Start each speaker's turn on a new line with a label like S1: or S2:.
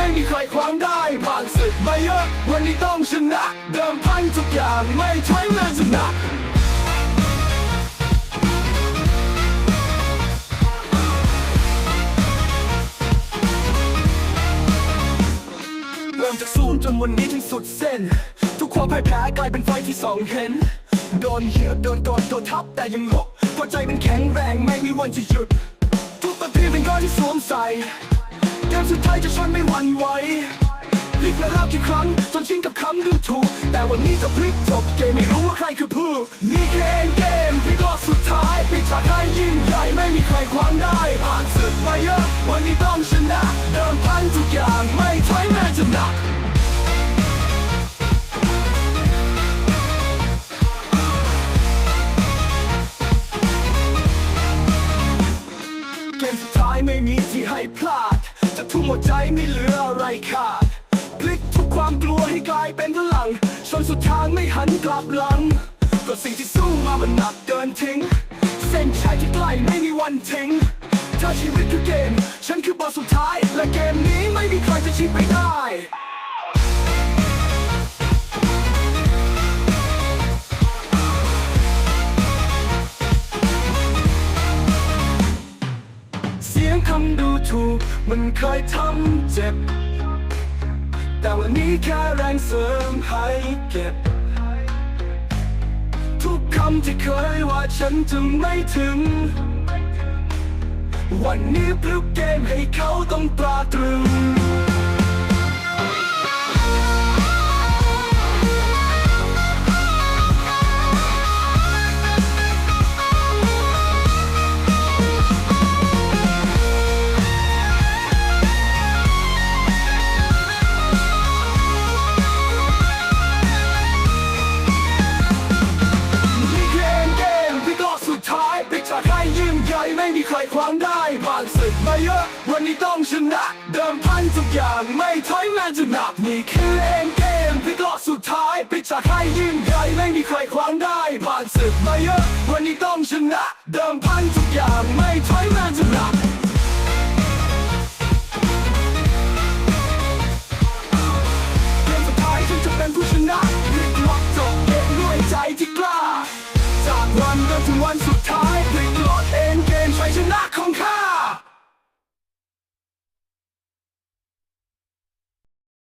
S1: ่ไม่มีใครขวางได้ผ่านศึกมาเยอะวันนี้ต้องชนะ เดิมพันทุกอย่างไม่ใช่แม้จะหนักเริ่มจากศูนย์จนวันนี้ถึงสุดเส้น ทุกความพ่ายแพ้กลายเป็นไฟที่สองเห็น โดนเหยียบโดนกดโดนทับแต่ยังหลบหัวใจมันแข็งแรงไม่มีวันจะหยุด ทุกประเภทเป็นก้อนที่สวมใส่ เกมสุดท้ายจะชนไม่หวั่นไหวพลิกและรับกี่ครั้งจนชินกับคำดูถูก แต่วันนี้จะพลิกจบเกมไม่รู้ว่าใครคือผู้นี่แค่เกมที่รอบสุดท้ายปิดฉากให้ยิ่งใหญ่ไม่มีใครขวางได้ผ่านศึกมาเยอะวันนี้ต้องชนะ เดิมพันทุกอย่างไม่ถอยแม้จะหนักเกมสุดท้ายไม่มีที่ให้พลาด จะทุ่มหัวใจไม่เหลืออะไรขาดพลิกทุกความกลัวให้กลายเป็นพลังชนสุดทางไม่หันกลับหลัง ก็สิ่งที่สู้มามันหนักเดินทิ้ง เส้นชัยที่ใกล้ไม่มีวันทิ้งถ้าชีวิตคือเกม ฉันคือบอสสุดท้าย และเกมนี้ไม่มีใครจะชิงไปได้ คำดูถูก มันเคยทำเจ็บ แต่วันนี้แค่แรงเสริมให้เก็บ ทุกคำที่เคยว่าฉันจะไม่ถึง วันนี้พลุกเกมให้เขาต้องตราตรึง ท้ายปิดฉากให้ยิ่งใหญ่ไม่มีใครคว้างได้ผ่านศึกมาเยอะวันนี้ต้องชนะ เดิมพันทุกอย่างไม่ถอยแม้จะหนักนี่คือเองเกมพิก็สุดท้ายปิดฉากให้ยิ่งใหญ่ไม่มีใครคว้างได้ผ่านศึกมาเยอะวันนี้ต้องชนะ เดิมพันทุกอย่างไม่ถอยแม้จะหนัก